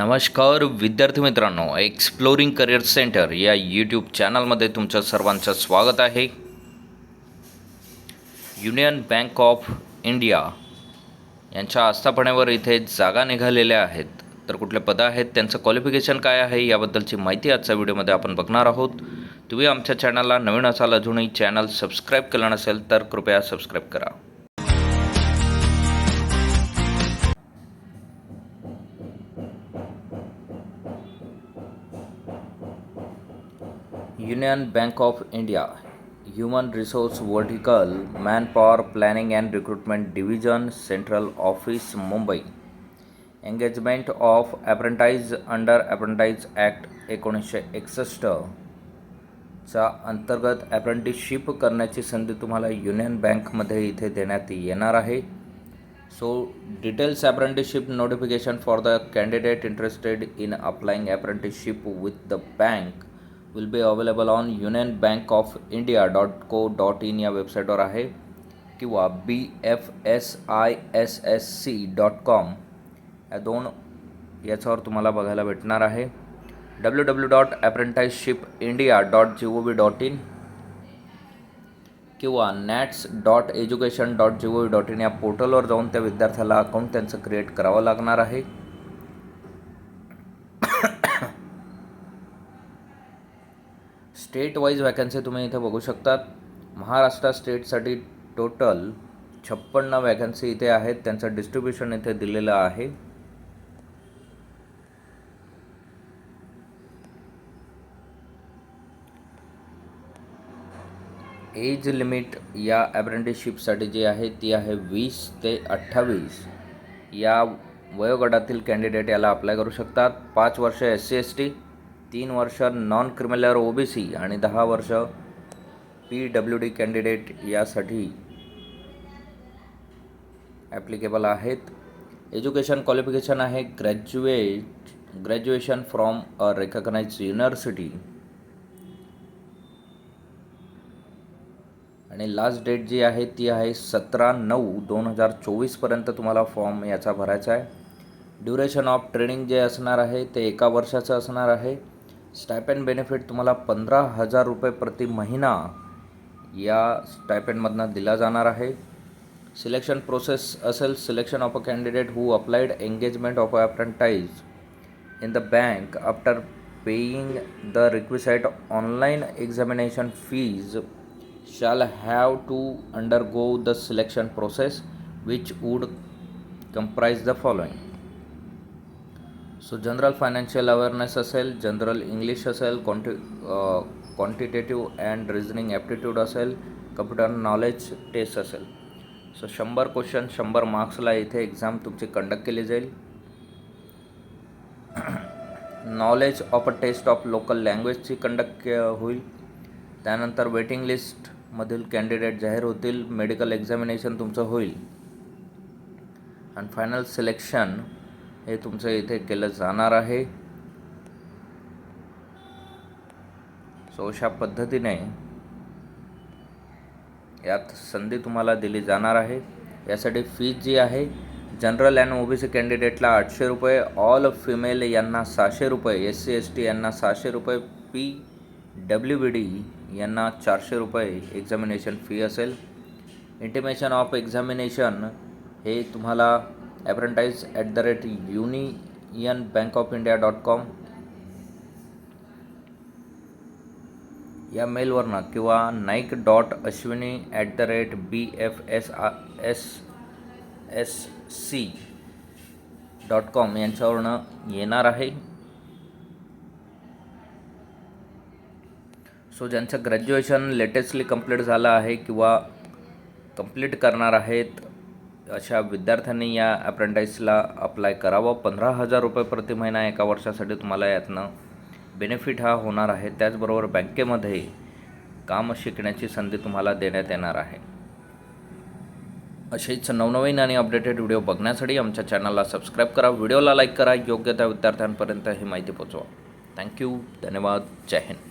नमस्कार विद्यार्थी मित्रांनो एक्सप्लोरिंग करिअर सेंटर या यूट्यूब चॅनलमध्ये तुमचं सर्वांचं स्वागत आहे. युनियन बँक ऑफ इंडिया यांच्या आस्थापनेवर इथे जागा निघालेल्या आहेत. तर कुठले पदं आहेत त्यांचं क्वालिफिकेशन काय आहे याबद्दलची माहिती आजच्या व्हिडिओमध्ये आपण बघणार आहोत. तुम्ही आमच्या चॅनलला नवीन असाल अजूनही चॅनल सबस्क्राईब केलं नसेल तर कृपया सबस्क्राईब करा. Union bank of India human resource vertical manpower planning and recruitment division central office Mumbai engagement of apprentice under apprentice act एकोणीसशे एकसष्ट चा अंतर्गत ॲप्रेंटिसशिप करण्याची संधी तुम्हाला युनियन बँकमध्ये इथे देण्यात येणार आहे. So details apprenticeship notification for the candidate interested in applying apprenticeship with the bank will be available on union bank of India dot co dot in या वेबसाईटवर आहे किंवा B F S I S S C dot com या दोन याच्यावर तुम्हाला बघायला भेटणार आहे. W W dot apprenticeship India dot G O V dot in किंवा NATS dot education dot G O V dot in या पोर्टलवर जाऊन त्या विद्यार्थ्याला अकाउंट त्यांचं क्रिएट करावं लागणार आहे. स्टेट वाईज वॅकन्सी तुम्ही इथे बघू शकतात. महाराष्ट्र स्टेटसाठी टोटल छप्पन्न वॅकन्सी इथे आहेत. त्यांचं डिस्ट्रीब्युशन इथे दिलेलं आहे. एज लिमिट या अप्रेंटिसशिपसाठी जी आहे ती आहे वीस ते अठ्ठावीस. या वयोगटातील कॅन्डिडेट याला अप्लाय करू शकतात. पाच वर्ष एस सी एस टी तीन वर्ष नॉन क्रिमिनलर ओ बी सी आणि दहा वर्ष पी डब्ल्यू डी कॅन्डिडेट यासाठी ॲप्लिकेबल आहेत. एज्युकेशन क्वालिफिकेशन आहे. Graduate graduation from a recognise university आणि लास्ट डेट जी आहे ती आहे सतरा नऊ दोन हजार चोवीसपर्यंत तुम्हाला फॉर्म याचा भरायचा आहे. ड्युरेशन ऑफ ट्रेनिंग जे असणार आहे ते एका वर्षाचं असणार आहे. स्टायपेंड बेनिफिट तुम्हाला पंधरा हजार रुपये प्रति महिना या स्टायपेंडमधनं दिला जाणार आहे. सिलेक्शन प्रोसेस असेल selection of a candidate who applied engagement of a apprentice in the bank after paying the requisite online examination fees shall have to undergo the selection process which would comprise the following so general financial awareness असेल general English असेल quanti quantitative and reasoning aptitude असेल computer knowledge test असेल. So शंभर question शंभर मार्क्सला इथे exam तुमची conduct केली जाईल. Knowledge of a test of local लँग्वेजची conduct होईल. त्यानंतर वेटिंग लिस्टमधील कॅन्डिडेट जाहीर होतील. मेडिकल एक्झामिनेशन तुमचं होईल. आणि फायनल सिलेक्शन हे तुमचं इथे केलं जाणार आहे. सो अशा पद्धतीने यात संधी तुम्हाला दिली जाणार आहे. यासाठी फीज जी आहे general and O B C कॅन्डिडेटला आठशे रुपये ऑल फिमेल यांना सहाशे रुपये एस सी एस टी यांना सहाशे रुपये पी डब्ल्यू बी डी यांना चारशे रुपये एक्झामिनेशन फी असेल. इंटिमेशन ऑफ एक्झामिनेशन हे तुम्हाला apprentice at the rate union bank of India dot com या मेलवरनं किंवा Naik dot Ashwini at the rate B F S I S S C dot com यांच्यावरनं येणार आहे. सो ज्यांचं graduation latestly complete झालं आहे किंवा कंप्लीट करणार आहेत अशा विद्यार्थ्यांनी या अप्रेंटाईसला अप्लाय करावं. पंधरा हजार रुपये प्रति महिना एका वर्षासाठी तुम्हाला यातनं बेनिफिट हा होणार आहे. त्याचबरोबर बँकेमध्ये काम शिकण्याची संधी तुम्हाला देण्यात येणार आहे. असेच नवनवीन आणि अपडेटेड व्हिडिओ बघण्यासाठी आमच्या चॅनलला सबस्क्राईब करा. व्हिडिओला लाईक करा. योग्य त्या विद्यार्थ्यांपर्यंत ही माहिती पोचवा. थँक्यू धन्यवाद. जय हिंद.